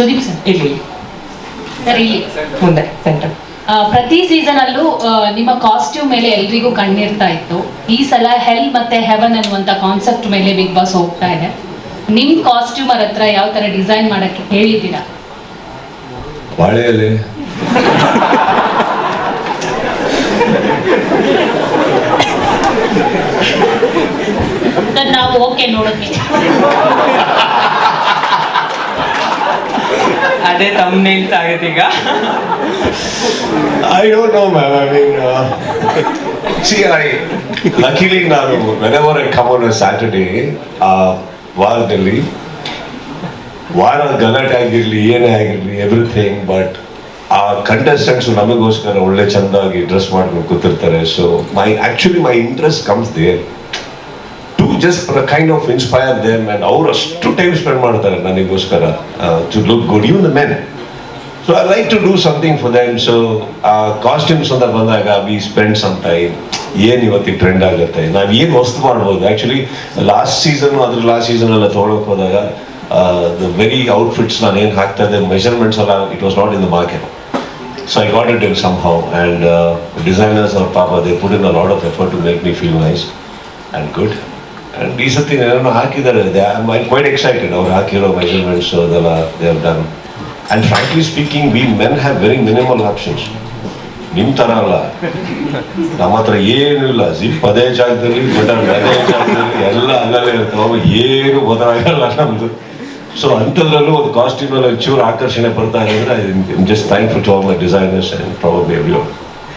Sudeep sir ಇಲ್ಲಿ sir. ಇಲ್ಲಿ ಮುಂದೆ ಸೆಂಟರ್ ಪ್ರತಿ ಸೀಸನ್ ಅಲ್ಲೂ ನಿಮ್ಮ ಕಾಸ್ಟ್ಯೂಮ್ ಮೇಲೆ ಎಲ್ರಿಗೂ ಕಣ್ಣಿರ್ತಾ ಇತ್ತು. ಈ ಸಲ ಹೆಲ್ ಮತ್ತೆ ಹೆವನ್ ಅನ್ನುವಂತ ಕಾನ್ಸೆಪ್ಟ್ ಮೇಲೆ ಬಿಗ್ ಬಾಸ್ ಹೋಗ್ತಾ ಇದೆ. ನಿಮ್ ಕಾಸ್ಟ್ಯೂಮರ್ ಹತ್ರ ಯಾವ ತರ ಡಿಸೈನ್ ಮಾಡಕ್ಕೆ ಹೇಳಿದ್ದೀರಾ ಬಾಳೆಯಲ್ಲಿ ಸರ್ ನಾವು ಓಕೆ ನೋಡೋಕೆ. ಅದೇ ತಮ್ಮನೇಲ್ಸ್ ಆಗುತ್ತೆ ಈಗ. I don't know ma'am I mean see I luckily ನಾನು whenever I come on Saturday ಆ, ವಾರದಲ್ಲಿ, ವಾರ ಗಲಾಟೆ ಆಗಿರಲಿ, ಏನೇ ಆಗಿರಲಿ ಎವ್ರಿಥಿಂಗ್ ಬಟ್ ಆ ಕಂಟೆಸ್ಟೆಂಟ್ಸ್ ನಮಗೋಸ್ಕರ ಒಳ್ಳೆ ಚಂದಾಗಿ ಡ್ರೆಸ್ ಮಾಡ್ಕೊಂಡು ಕೂತಿರ್ತಾರೆ. So my actually my interest comes there just kind of inspire them and ಅವ್ರು ಅಷ್ಟು ಟೈಮ್ ಸ್ಪೆಂಡ್ ಮಾಡ್ತಾರೆ ನನಗೋಸ್ಕರ. To look good even the men so I like to do something for them so uh costumes ಅಂತ ಬಂದಾಗ we spend some time ಏನು ಇವತ್ತಿಗೆ trend ಆಗುತ್ತೆ? ನಾವು ಏನು ವಸ್ತು ಮಾಡ್ಬೋದು? ಆ್ಯಕ್ಚುಲಿ ಲಾಸ್ಟ್ ಸೀಸನ್ ಅದ್ರ ಲಾಸ್ಟ್ ಸೀಸನ್ ಎಲ್ಲ ತೊಗೊಳಕ್ ಹೋದಾಗ ದ ವೆರಿ ಔಟ್ಫಿಟ್ಸ್ ನಾನು ಏನು ಹಾಕ್ತಾ ಇದ್ದೆ ಮೆಷರ್ಮೆಂಟ್ಸ್ ಎಲ್ಲ it was not in the market so I got it in some how and designers ಅವ್ರ ಪಾಪ they put in a lot of effort to make me feel nice and good and ಈ ಸತಿ ಏನೋ ಹಾಕಿದ್ದಾರೆ. I quite excited ಅವ್ರು ಹಾಕಿರೋ measurements ಅದೆಲ್ಲ they done and frankly speaking we men have very minimal options ನಿಮ್ಮ ಥರ ಅಲ್ಲ. ನಮ್ಮ ಹತ್ರ ಏನೂ ಇಲ್ಲ. ಜಿಪ್ ಅದೇ ಜಾಗದಲ್ಲಿ ಬಟನ್ ಅದೇ ಜಾಗದಲ್ಲಿ, ಎಲ್ಲ ಅಲ್ಲಲ್ಲೇ ಇರ್ತಾವೆ ಏನು ಬದಲಾಗಲ್ಲ ನಮ್ಮದು ಸೊ ಅಂಥದ್ರಲ್ಲೂ ಒಂದು ಕಾಸ್ಟ್ಯೂಮಲ್ಲಿ ಚೂರು ಆಕರ್ಷಣೆ ಬರ್ತಾ ಇದೆ just thankful to all my designers and probably every